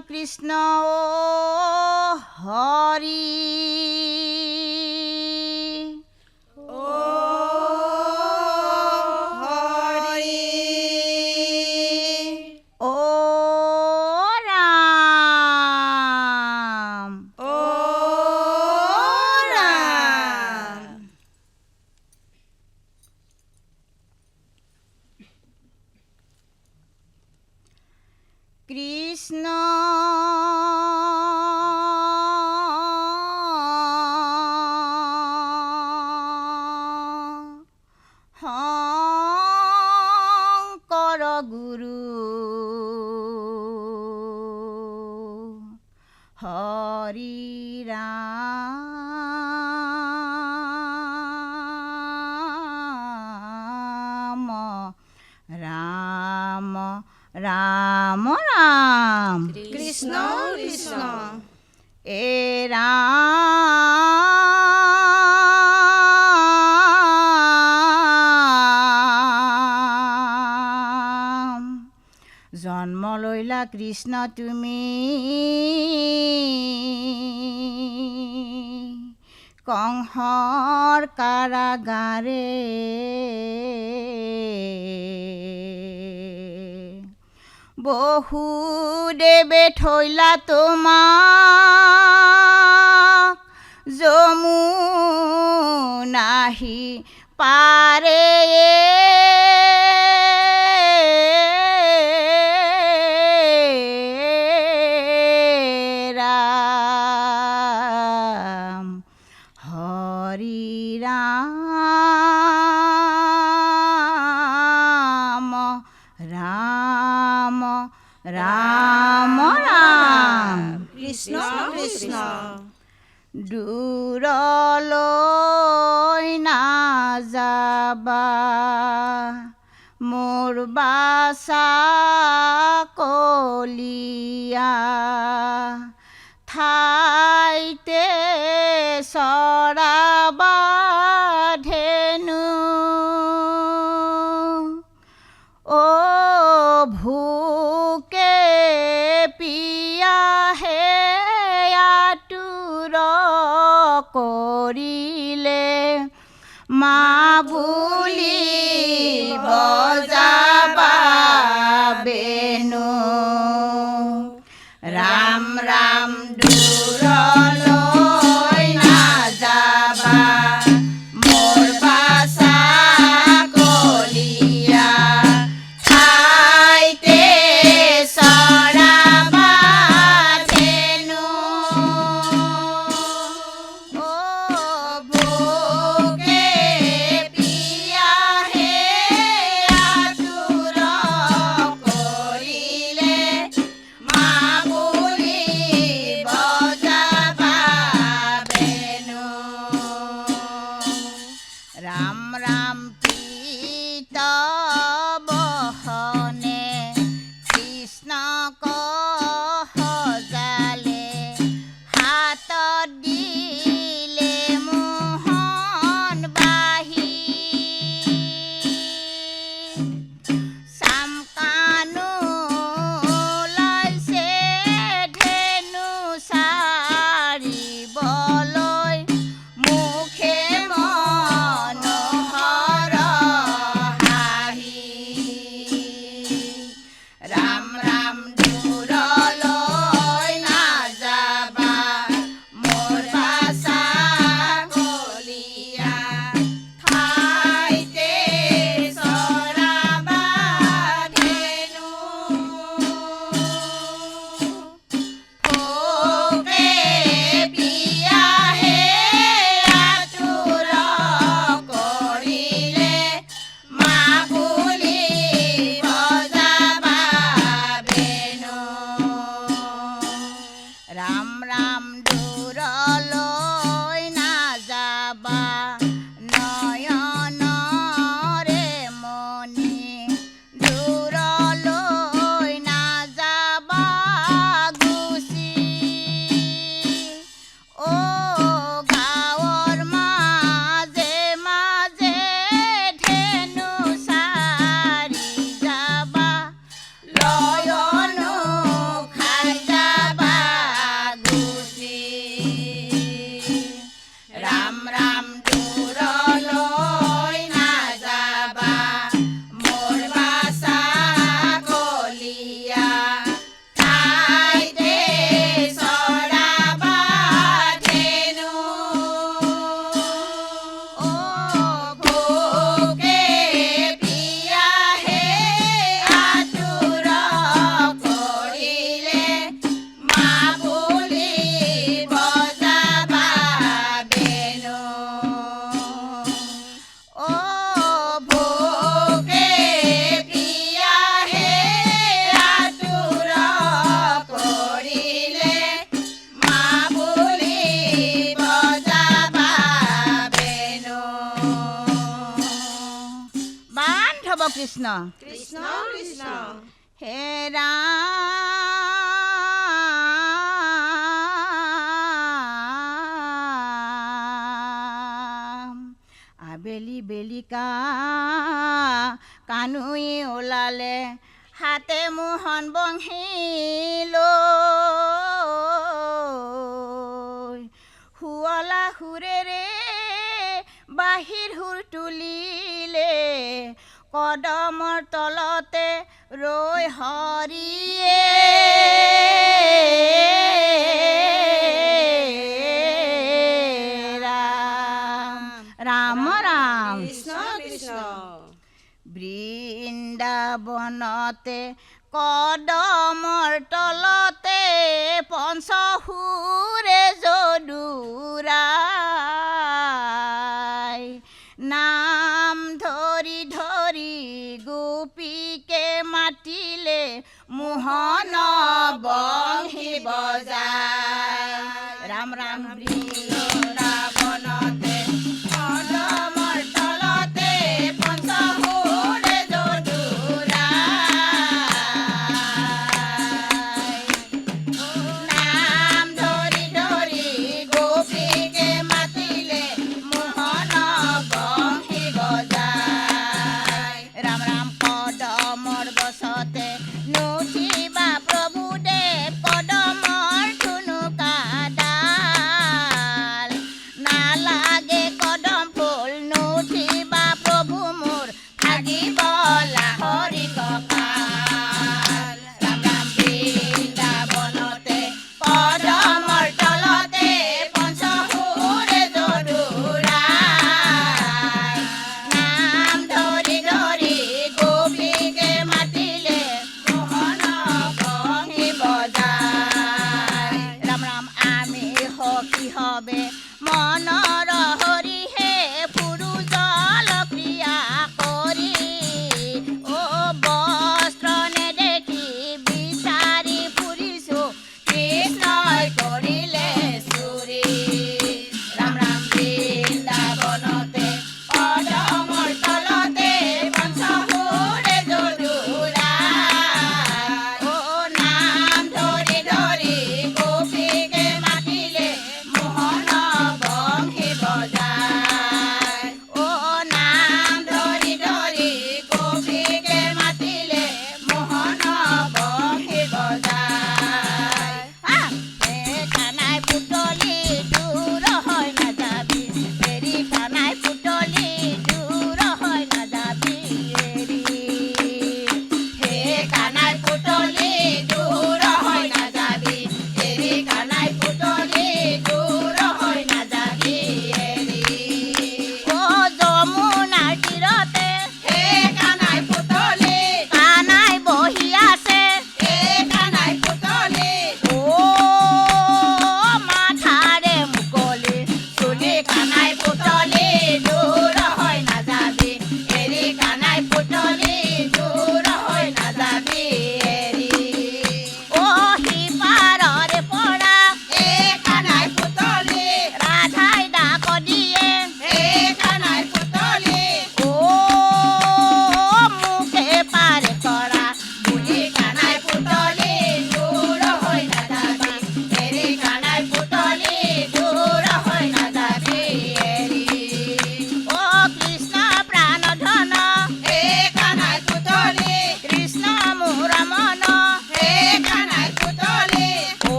কৃষ্ণ ও হরি। ৰাম ৰাম ৰাম কৃষ্ণ কৃষ্ণ। এ ৰাম জন্ম লৈলা কৃষ্ণ তুমি। কংসৰ কাৰাগাৰে বহুদেৱে থৈলা তোমাক। যমুনাহি পাৰে কৃষ্ণ। দূৰলৈ নাযাবা মোৰ বাচা কলিয়া ঠাইতে চৰাবা কৰিলে মা বুলি বজাবা রাম রাম ৰাম কৃষ্ণ। কৃষ্ণ কৃষ্ণ। হে আবেলি বেলিকা কানুই ওলালে হাতে মোহন বংশীল শুৱলা সুৰেৰে বাহিৰ সুৰ তুলিলে কদমৰ তলতে ৰৈ হৰিয়ে। ৰাম ৰাম ৰাম বৃন্দাবনতে কদমৰ তলতে পঞ্চসুৰে যদুৰ মাতিলে মোহন বংশী বজায়। রাম ৰাম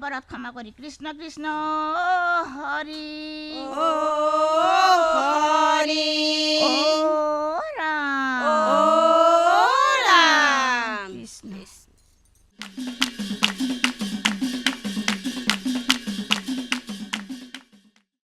অপরাধ ক্ষমা করি। কৃষ্ণ কৃষ্ণ হরি। হরি। ও রাম।